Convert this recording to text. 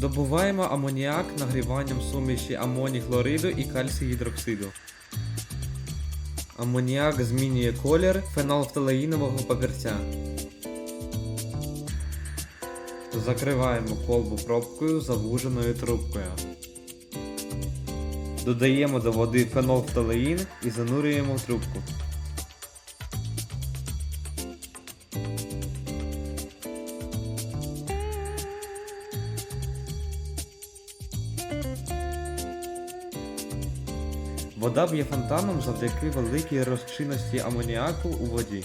Добуваємо амоніак нагріванням суміші амоній хлориду і кальцій гідроксиду. Амоніак змінює колір фенолфталеїнового папірця. Закриваємо колбу пробкою завуженою трубкою. Додаємо до води фенолфталеїн і занурюємо в трубку. Вода б'є фонтаном завдяки великій розчинності амоніаку у воді.